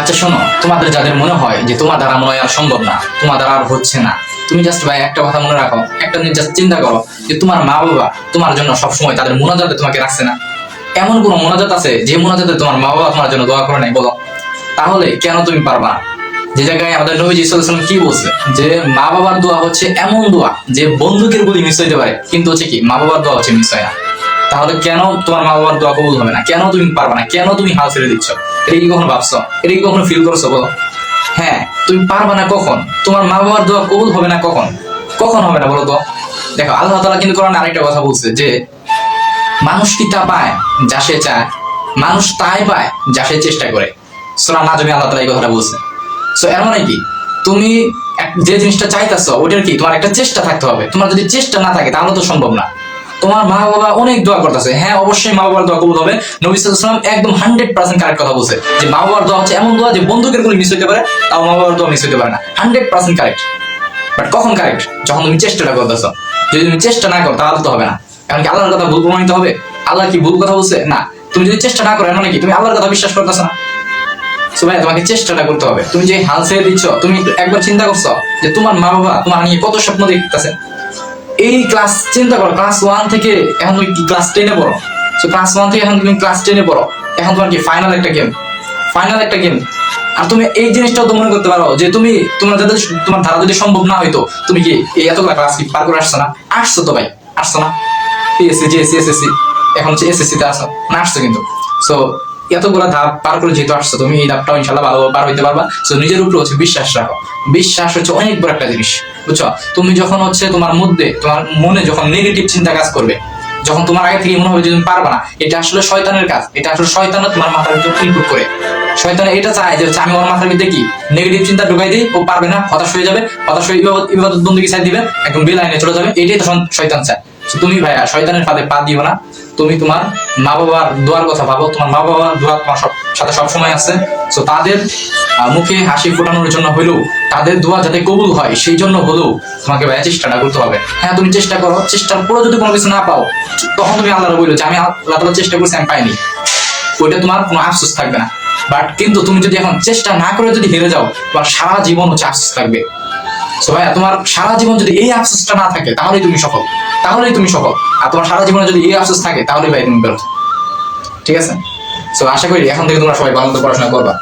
আচ্ছা শোনো, তোমাদের যাদের মনে হয় যে তোমার দ্বারা মনে হয় আর সম্ভব না, তোমার দ্বারা আর হচ্ছে না, তুমি জাস্ট ভাই একটা কথা মনে রাখো, একটা জিনিস জাস্ট চিন্তা করো যে তোমার মা বাবা তোমার জন্য সবসময় তাদের মোনাজাতে তোমাকে রাখছে না। এমন কোন মোনাজাত আছে যে মোনাজাতে তোমার মা বাবা তোমার জন্য দোয়া করে নাই? বলো। তাহলে কেন তুমি পারবা যে জায়গায় আমাদের নবীজি সাল্লাল্লাহু কি বলছে? যে মা বাবার দোয়া হচ্ছে এমন দোয়া যে বন্দুকের গুলি মিস হইতে পারে, কিন্তু হচ্ছে কি মা বাবার দোয়া হচ্ছে মিস হয় না। তাহলে কেন তোমার মা বাবার দোয়া কবুল হবে না? কেন তুমি পারবে না? কেন তুমি হাল ছেড়ে দিচ্ছ? এটা কি কখনো ভাবছ? এটা কি কখনো ফিল করছ বলো? হ্যাঁ তুমি পারবে না কখন? তোমার মা বাবার দোয়া কবুল হবে না কখন? কখন হবে না বলো তো? দেখো, আল্লাহ তাআলা কিন্তু কোরআনে আরেকটা কথা বলছে যে, মানুষ কি তা পায়? যা সে চায়। মানুষ তাই পায়, যা সে চেষ্টা করে। সোনা না জমি আল্লাহ তালা এই কথাটা বলছে। সো এর মানে কি? তুমি যে জিনিসটা চাইতেছো, ওইটার কি? তোমার একটা চেষ্টা থাকতে হবে। তোমার যদি চেষ্টা না থাকে, তাহলে তো সম্ভব না। তোমার মা বাবা অনেক দোয়া করতেছে। হ্যাঁ অবশ্যই মা বাবার দোয়া কবুল হবে। নবী সাল্লাম একদম হান্ড্রেড পার্সেন্ট কারেক্ট কথা বলছে। যে মা বাবার দোয়া হচ্ছে এমন দোয়া যে বন্দুকের গুলি মিস হইতে পারে, তাও মা বাবার দোয়া মিস হইতে পারে না। Hundred percent correct. বাট কখন কারেক্ট? যখন তুমি চেষ্টাটা করতেছো। যদি তুমি চেষ্টা না করো, তাহলে তো হবে না। কারণ কি আল্লাহর কথা ভুল প্রমাণিত হবে? আল্লাহ কি ভুল কথা বলছে? না। তুমি যদি চেষ্টা না করো এর মানে কি তুমি আল্লাহর কথা বিশ্বাস করতেছো না। So ভাই তোমাকে চেষ্টাটা করতে হবে। তুমি যে হাল ছেড়ে দিচ্ছ, তুমি একবার চিন্তা করছ যে তোমার মা বাবা তোমার নিয়ে কত স্বপ্ন দেখতেছে? এই ক্লাস চিন্তা করো ক্লাস ওয়ান থেকে এখন তুমি ক্লাস টেনে পড়ো। তো ক্লাস ওয়ান থেকে এখন তুমি ক্লাস টেনে পড়ো। এখন তোমার কি ফাইনাল একটা গেম ফাইনাল একটা গেম আর তুমি এই জিনিসটাও তো মনে করতে পারো যে তুমি, তোমার যাদের তোমার ধারা যদি সম্ভব না হইতো, তুমি কি এই এতগুলা ক্লাস কি পার করে আসছো না? আসছো তো ভাই, আসছো না? পিএসসি জিএসসি এসএসসি এখন হচ্ছে এসএসসি তে আসো, না আসছো কিন্তু। সো এতগুলা ধাপ পার করে যেহেতু আসছো, তুমি এই ধাপটাও ইনশাল্লাহ ভালোভাবে পার হইতে পারবা। সো নিজের উপরে হচ্ছে বিশ্বাস রাখো। বিশ্বাস হচ্ছে অনেক বড় একটা জিনিস, বুঝছ? তুমি যখন হচ্ছে তোমার মধ্যে, তোমার মনে যখন নেগেটিভ চিন্তা কাজ করবে, যখন তোমার আগে থেকে মনে হবে যে তুমি পারবা না, এটা আসলে শয়তানের কাজ। এটা আসলে শয়তান তোমার মাথার ভিতর ইনপুট করে। শয়তান এটা চায় যে আমি ওর মাথার ভিতরে কি? নেগেটিভ চিন্তা ঢুকাই দিই, ও পারবে না, হতাশ হয়ে যাবে, হতাশ হয়ে ইবাদত বন্দী সাইড দিবে, একদম বেলাইনে চলে যাবে। এটাই তো শয়তান চায়। তুমি ভাইয়া, শয়তানের ফাঁদে পা দিও না। তুমি তোমার মা বাবার দোয়ার কথা ভাবো, তোমার মা বাবার দোয়া তোমার সব সাথে সবসময় আছে। তো তাদের মুখে হাসি ফোটানোর জন্য হলেও তাদের দোয়া যাতে কবুল হয়, সেই জন্য হলেও তোমাকে ভাইয়া চেষ্টাটা করতে হবে। হ্যাঁ তুমি চেষ্টা করো, চেষ্টার পরে যদি কোনো কিছু না পাও, তখন তুমি আল্লাহ বলল যে আমি আল্লাহ চেষ্টা করছি, আমি পাইনি। ওইটা তোমার কোনো আফসোস থাকবে না। বাট কিন্তু তুমি যদি এখন চেষ্টা না করে যদি হেরে যাও, তোমার সারা জীবন হচ্ছে আফসোস থাকবে। সো ভাইয়া, তোমার সারা জীবন যদি এই আফসোসটা না থাকে, তাহলেই তুমি সফল। তাহলেই তুমি সফল। আর তোমার সারা জীবনে যদি এই আফসোস থাকে, তাহলেই ভাই তুমি ঠিক আছে? সো আশা করি এখন থেকে তোমরা সবাই ভালো পড়াশোনা করবা।